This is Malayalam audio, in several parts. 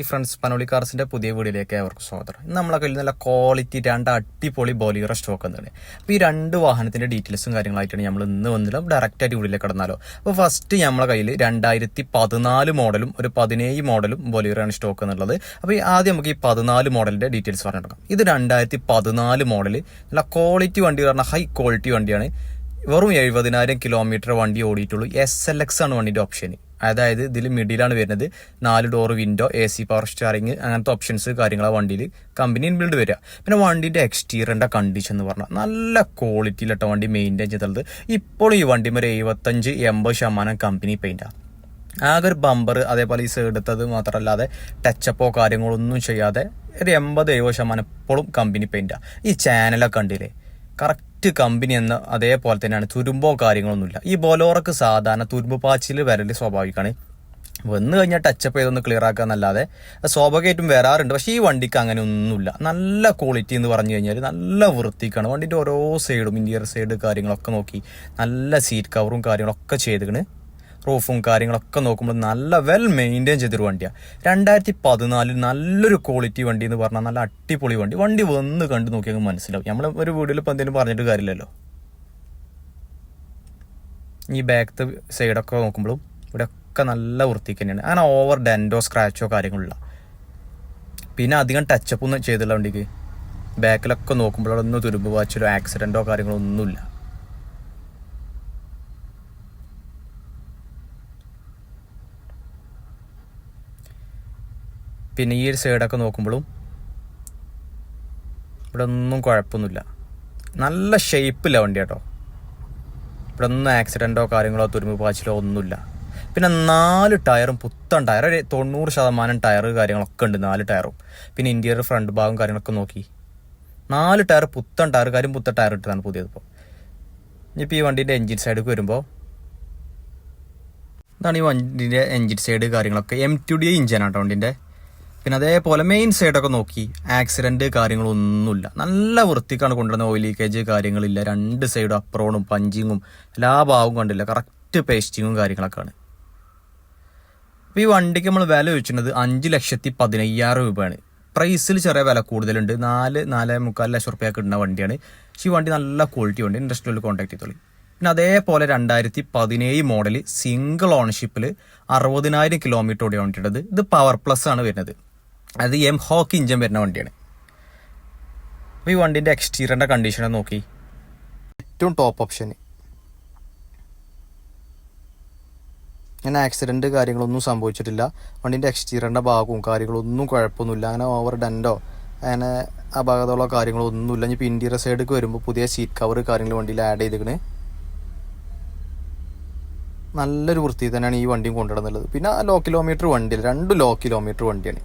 ഈ ഫ്രണ്ട്സ് പനോളി കാർസിന്റെ പുതിയ വീഡിയോയിലേക്ക് അവർക്ക് സ്വാഗതം. ഇന്ന് നമ്മളെ കയ്യിൽ നല്ല ക്വാളിറ്റി രണ്ട് അടിപൊളി ബോലിയറ സ്റ്റോക്ക് എന്താണ് അപ്പോൾ ഈ രണ്ട് വാഹനത്തിന്റെ ഡീറ്റെയിൽസും കാര്യങ്ങളായിട്ടാണ് നമ്മൾ ഇന്ന് വന്നില്ല ഡയറക്റ്റ് ആയിട്ട് വീഡിയോയിലേക്ക് കടന്നാലോ. അപ്പോൾ ഫസ്റ്റ് നമ്മളെ കയ്യിൽ രണ്ടായിരത്തി പതിനാല് മോഡലും ഒരു പതിനേഴ് മോഡലും ബൊലീറാണ് സ്റ്റോക്ക് എന്നുള്ളത്. അപ്പോൾ ആദ്യം നമുക്ക് ഈ പതിനാല് മോഡലിന്റെ ഡീറ്റെയിൽസ് പറഞ്ഞു പറഞ്ഞെടുക്കാം ഇത് രണ്ടായിരത്തി പതിനാല് മോഡൽ നല്ല ക്വാളിറ്റി വണ്ടി പറഞ്ഞാൽ ഹൈ ക്വാളിറ്റി വണ്ടിയാണ്. വെറും എഴുപതിനായിരം കിലോമീറ്റർ വണ്ടി ഓടിയിട്ടുള്ളൂ. എസ് എൽ എക്സ് ആണ് വണ്ടിന്റെ ഓപ്ഷൻ അതായത് ഇതിൽ മിഡിലാണ് വരുന്നത്. നാല് door window A C power steering അങ്ങനത്തെ ഓപ്ഷൻസ് കാര്യങ്ങളാ വണ്ടിയിൽ കമ്പനി ഇൻബിൽഡ് വരിക. പിന്നെ വണ്ടിന്റെ എക്സ്റ്റീരിയറിന്റെ കണ്ടീഷൻ എന്ന് പറഞ്ഞാൽ നല്ല ക്വാളിറ്റിയിലിട്ട വണ്ടി മെയിന്റെയിൻ ചെയ്തത് ഇപ്പോൾ ഈ വണ്ടി ഒരു എഴുപത്തഞ്ച് എൺപത് ശതമാനം കമ്പനി പെയിന്റാണ് ആകെ ഒരു ബമ്പർ അതേപോലെ ഈ സൈഡത്തത് മാത്രമല്ലാതെ ടച്ചപ്പോ കാര്യങ്ങളൊന്നും ചെയ്യാതെ ഒരു എൺപത് എഴുപത് ശതമാനം ഇപ്പോഴും കമ്പനി പെയിന്റാ ഈ ചാനലൊക്കെ കണ്ടില്ലേ? കറക്റ്റ് കമ്പനി എന്ന അതേപോലെ തന്നെയാണ് തുരുമ്പോ കാര്യങ്ങളൊന്നുമില്ല. ഈ ബൊലോറക്ക് സാധാരണ തുരുമ്പ് പാച്ചിൽ വരൽ സ്വാഭാവികമാണ്. വന്നു കഴിഞ്ഞാൽ ടച്ചപ്പ് ചെയ്തൊന്ന് ക്ലിയർ ആക്കുക എന്നല്ലാതെ സ്വാഭാവികമായിട്ടും വരാറുണ്ട്. പക്ഷേ ഈ വണ്ടിക്ക് അങ്ങനെ ഒന്നുമില്ല. നല്ല ക്വാളിറ്റി എന്ന് പറഞ്ഞു കഴിഞ്ഞാൽ നല്ല വൃത്തിക്കാണ്. വണ്ടിന്റെ ഓരോ സൈഡും ഇന്റീരിയർ സൈഡ് കാര്യങ്ങളൊക്കെ നോക്കി നല്ല സീറ്റ് കവറും കാര്യങ്ങളൊക്കെ ചെയ്തിക്കണ്. റൂഫും കാര്യങ്ങളൊക്കെ നോക്കുമ്പോൾ നല്ല വെൽ മെയിന്റെയിൻ ചെയ്തൊരു വണ്ടിയാണ് രണ്ടായിരത്തി പതിനാലിൽ നല്ലൊരു ക്വാളിറ്റി വണ്ടി എന്ന് പറഞ്ഞാൽ നല്ല അടിപൊളി വണ്ടി. വണ്ടി വന്ന് കണ്ട് നോക്കിയാൽ മനസ്സിലാവും. നമ്മൾ ഒരു വീഡിയോയിൽ ഇപ്പം എന്തെങ്കിലും പറഞ്ഞിട്ട് കാര്യമില്ലല്ലോ. ഈ ബാക്കത്തെ സൈഡൊക്കെ നോക്കുമ്പോഴും ഇവിടെയൊക്കെ നല്ല വൃത്തിക്ക് തന്നെയാണ്. അങ്ങനെ ഓവർ ഡെൻഡോ സ്ക്രാച്ചോ കാര്യങ്ങളില്ല പിന്നെ അധികം ടച്ചപ്പ് ഒന്നും ചെയ്തില്ല വണ്ടിക്ക്. ബാക്കിലൊക്കെ നോക്കുമ്പോഴൊന്നും തുരുമ്പ് വാച്ചിലോ ആക്സിഡന്റോ കാര്യങ്ങളോ ഒന്നുമില്ല പിന്നെ ഈ ഒരു സൈഡൊക്കെ നോക്കുമ്പോഴും ഇവിടെ ഒന്നും കുഴപ്പമൊന്നുമില്ല. നല്ല ഷേപ്പില്ല വണ്ടി കേട്ടോ. ഇവിടെ ഒന്നും ആക്സിഡന്റോ കാര്യങ്ങളോ തുരുമ്പ് പാച്ചിലോ ഒന്നുമില്ല. പിന്നെ നാല് ടയറും പുത്തൻ ടയർ ഒരു തൊണ്ണൂറ് ശതമാനം ടയർ കാര്യങ്ങളൊക്കെ ഉണ്ട് നാല് ടയറും. പിന്നെ ഇന്റീരിയർ ഫ്രണ്ട് ഭാഗം കാര്യങ്ങളൊക്കെ നോക്കി. നാല് ടയർ പുത്തൻ ടയർ കാര്യം പുത്തൻ ടയർ ഇട്ടതാണ് പുതിയതിപ്പോൾ ഇനിയിപ്പോൾ ഈ വണ്ടീന്റെ എൻജിൻ സൈഡിലേക്ക് വരുമ്പോൾ ഇതാണ് ഈ വണ്ടീന്റെ എൻജിൻ സൈഡ് കാര്യങ്ങളൊക്കെ. എം ടു ഡി ഇഞ്ചിനാണ് കേട്ടോ വണ്ടിന്റെ പിന്നെ അതേപോലെ മെയിൻ സൈഡൊക്കെ നോക്കി. ആക്സിഡന്റ് കാര്യങ്ങളൊന്നുമില്ല. നല്ല വൃത്തിക്കാണ് കൊണ്ടുവരുന്ന ഓയിൽ ലീക്കേജ് കാര്യങ്ങളില്ല. രണ്ട് സൈഡും അപ്രോണും പഞ്ചിങ്ങും എല്ലാ ഭാഗവും കണ്ടില്ല. കറക്റ്റ് പേസ്റ്റിങ്ങും കാര്യങ്ങളൊക്കെയാണ്. അപ്പോൾ ഈ വണ്ടിക്ക് നമ്മൾ വില ചോദിച്ചിരുന്നത് അഞ്ച് ലക്ഷത്തി പതിനയ്യായിരം രൂപയാണ്. പ്രൈസിൽ ചെറിയ വില കൂടുതലുണ്ട്. നാല് നാല് മുക്കാൽ ലക്ഷം റുപ്യൊക്കെ ഇടുന്ന വണ്ടിയാണ്. പക്ഷേ ഈ വണ്ടി നല്ല ക്വാളിറ്റി ഉണ്ട്. ഇൻഡസ്ട്രിയിൽ കോൺടാക്ട് ചെയ്തോളി. പിന്നെ അതേപോലെ രണ്ടായിരത്തി പതിനേഴ് മോഡൽ സിംഗിൾ ഓണർഷിപ്പിൽ അറുപതിനായിരം കിലോമീറ്റർ ഓടിയാണ് വണ്ടിയുള്ളത് ഇത് പവർ പ്ലസ് ആണ് വരുന്നത്. അത് എം ഹോക്ക് ഇഞ്ചൻ വരുന്ന വണ്ടിയാണ്. അപ്പോൾ ഈ വണ്ടിന്റെ എക്സ്റ്റീരിയറിന്റെ കണ്ടീഷൻ നോക്കി. ഏറ്റവും ടോപ്പ് ഓപ്ഷൻ അങ്ങനെ ആക്സിഡന്റ് കാര്യങ്ങളൊന്നും സംഭവിച്ചിട്ടില്ല. വണ്ടിന്റെ എക്സ്റ്റീരിയറിന്റെ ഭാഗവും കാര്യങ്ങളൊന്നും കുഴപ്പമൊന്നുമില്ല. അങ്ങനെ ഓവർ ഡൻഡോ അങ്ങനെ ഭാഗത്തുള്ള കാര്യങ്ങളോ ഒന്നുമില്ല ഇനിയിപ്പോൾ ഇന്റീരിയർ സൈഡിലേക്ക് വരുമ്പോൾ പുതിയ സീറ്റ് കവർ കാര്യങ്ങൾ വണ്ടിയിൽ ആഡ് ചെയ്തിക്കണ് നല്ലൊരു വൃത്തി തന്നെയാണ് ഈ വണ്ടിയും കൊണ്ടുവരുന്നുള്ളത് പിന്നെ ലോ കിലോമീറ്റർ വണ്ടിയല്ല രണ്ട് ലോ കിലോമീറ്റർ വണ്ടിയാണ്.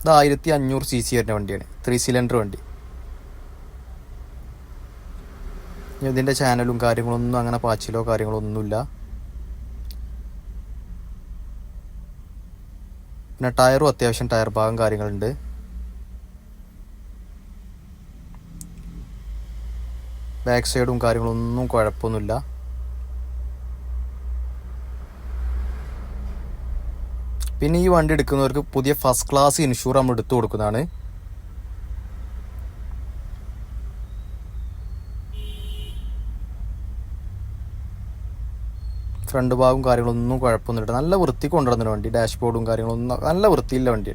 ഇത് ആയിരത്തി അഞ്ഞൂറ് സി സി വരുന്ന വണ്ടിയാണ്. ത്രീ സിലിണ്ടർ വണ്ടി. ഇതിന്റെ ചാനലും കാര്യങ്ങളൊന്നും അങ്ങനെ പാച്ചിലോ കാര്യങ്ങളൊന്നുമില്ല പിന്നെ ടയറും അത്യാവശ്യം ടയർ ഭാഗം കാര്യങ്ങളുണ്ട്. ബാക്ക് സൈഡും കാര്യങ്ങളൊന്നും കുഴപ്പമൊന്നുമില്ല. പിന്നെ ഈ വണ്ടി എടുക്കുന്നവർക്ക് പുതിയ ഫസ്റ്റ് ക്ലാസ് ഇൻഷൂർ നമ്മൾ എടുത്തു കൊടുക്കുന്നതാണ്. ഫ്രണ്ട് ഭാഗവും കാര്യങ്ങളൊന്നും കുഴപ്പമൊന്നുമില്ല. നല്ല വൃത്തി കൊണ്ടുവരുന്ന വണ്ടി. ഡാഷ്ബോർഡും കാര്യങ്ങളൊന്നും നല്ല വൃത്തിയില്ല വണ്ടി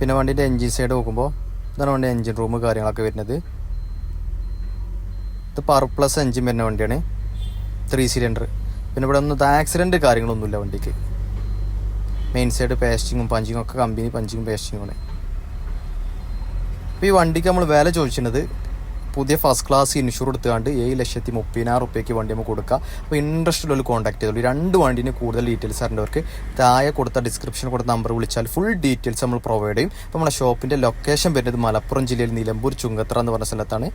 പിന്നെ വണ്ടിന്റെ എൻജിൻ സൈഡ് നോക്കുമ്പോൾ ഇതാണ് വണ്ടി എൻജിൻ റൂം കാര്യങ്ങളൊക്കെ വരുന്നത്. ഇത് പവർ പ്ലസ് എൻജിൻ വരുന്ന വണ്ടിയാണ്. ത്രീ സിലിണ്ടർ പിന്നെ ഇവിടെ ഒന്നും ആക്സിഡന്റ് കാര്യങ്ങളൊന്നുമില്ല വണ്ടിക്ക്. മെയിൻ സൈഡ് പേസ്റ്റിങ്ങും പഞ്ചിങ്ങും ഒക്കെ കമ്പനി പഞ്ചിങ്ങും പേസ്റ്റിങ്ങുമാണ് അപ്പോൾ ഈ വണ്ടിക്ക് നമ്മൾ വില ചോദിച്ചിരുന്നത് പുതിയ ഫസ്റ്റ് ക്ലാസ് ഇൻഷുർ എടുത്തുകൊണ്ട് ഏഴ് ലക്ഷത്തി മുപ്പതിനായിരം റുപ്യക്ക് വണ്ടി നമുക്ക് കൊടുക്കാം. അപ്പോൾ ഇൻട്രസ്റ്റ് ഉള്ള കോൺടാക്ട് ചെയ്തോളൂ. രണ്ട് വണ്ടിന് കൂടുതൽ ഡീറ്റെയിൽസ് അറിഞ്ഞവർക്ക് താഴെ കൊടുത്ത ഡിസ്ക്രിപ്ഷൻ കൊടുത്ത നമ്പർ വിളിച്ചാൽ ഫുൾ ഡീറ്റെയിൽസ് നമ്മൾ പ്രൊവൈഡ് ചെയ്യും. അപ്പോൾ നമ്മുടെ ഷോപ്പിന്റെ ലൊക്കേഷൻ വരുന്നത് മലപ്പുറം ജില്ലയിൽ നിലമ്പൂർ ചുങ്കത്ര എന്ന് പറഞ്ഞ സ്ഥലത്താണ്.